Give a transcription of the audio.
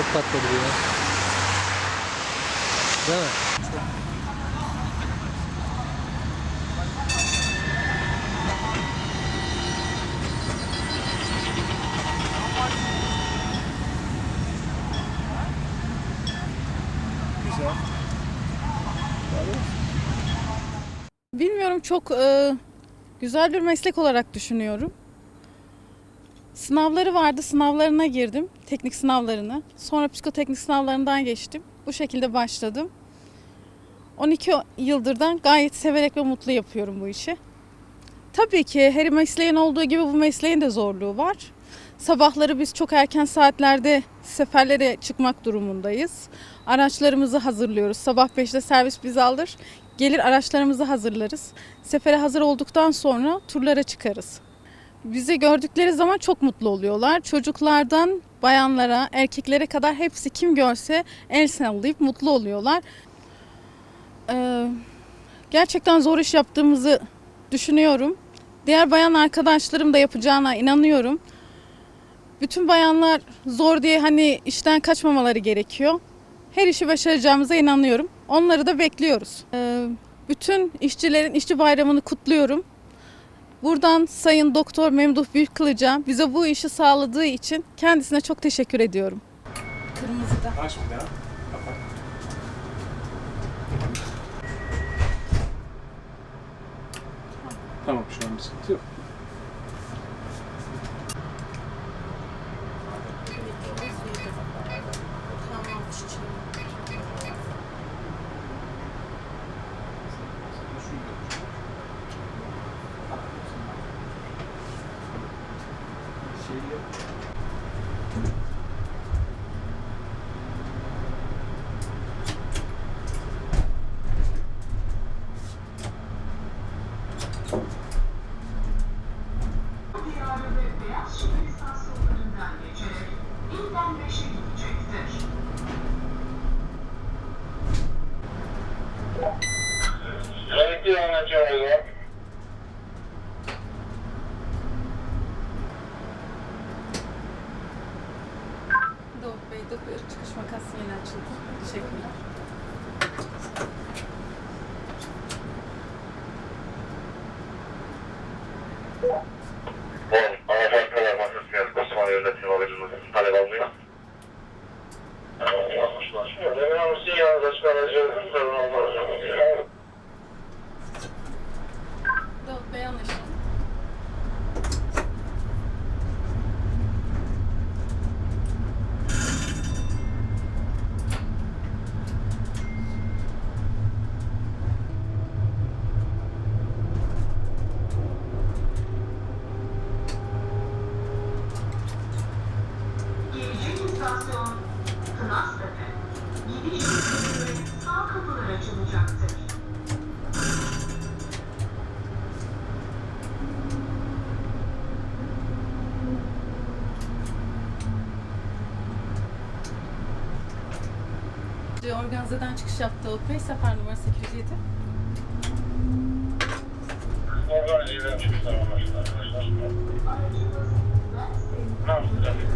Çok tatlı duruyor. Değil mi? Güzel. Bilmiyorum çok e, güzel bir meslek olarak düşünüyorum. Sınavları vardı, sınavlarına girdim. Teknik sınavlarını. Sonra psikoteknik sınavlarından geçtim. Bu şekilde başladım. 12 yıldırdan gayet severek ve mutlu yapıyorum bu işi. Tabii ki her mesleğin olduğu gibi bu mesleğin de zorluğu var. Sabahları biz çok erken saatlerde seferlere çıkmak durumundayız. Araçlarımızı hazırlıyoruz. Sabah 5'te servis bizi alır. Gelir araçlarımızı hazırlarız. Sefere hazır olduktan sonra turlara çıkarız. Bizi gördükleri zaman çok mutlu oluyorlar. Çocuklardan bayanlara, erkeklere kadar hepsi kim görse el sallayıp mutlu oluyorlar. Ee, gerçekten zor iş yaptığımızı düşünüyorum. Diğer bayan arkadaşlarım da yapacağına inanıyorum. Bütün bayanlar zor diye hani işten kaçmamaları gerekiyor. Her işi başaracağımıza inanıyorum. Onları da bekliyoruz. Ee, bütün işçilerin işçi bayramını kutluyorum. Buradan Sayın Doktor Memduh Büyükkılıç'a bize bu işi sağladığı için kendisine çok teşekkür ediyorum. Kırmızıda. Aç bir daha. Kapat. Tamam şu an bir sıkıntı yok. Diyarı ve Beyaz Şehir istasyonlarından geçerek ilden beşe gidecektir. Doğu Bey, çıkış makası yeni açıldı. Teşekkürler. Almıyor. Demin almışsın yalnız açık aracı sorun olmaz. Organizeden çıkış yaptı Bey, sefer numara 807. Organize eden çıkışlar anlaşıldı arkadaşlar. Ne?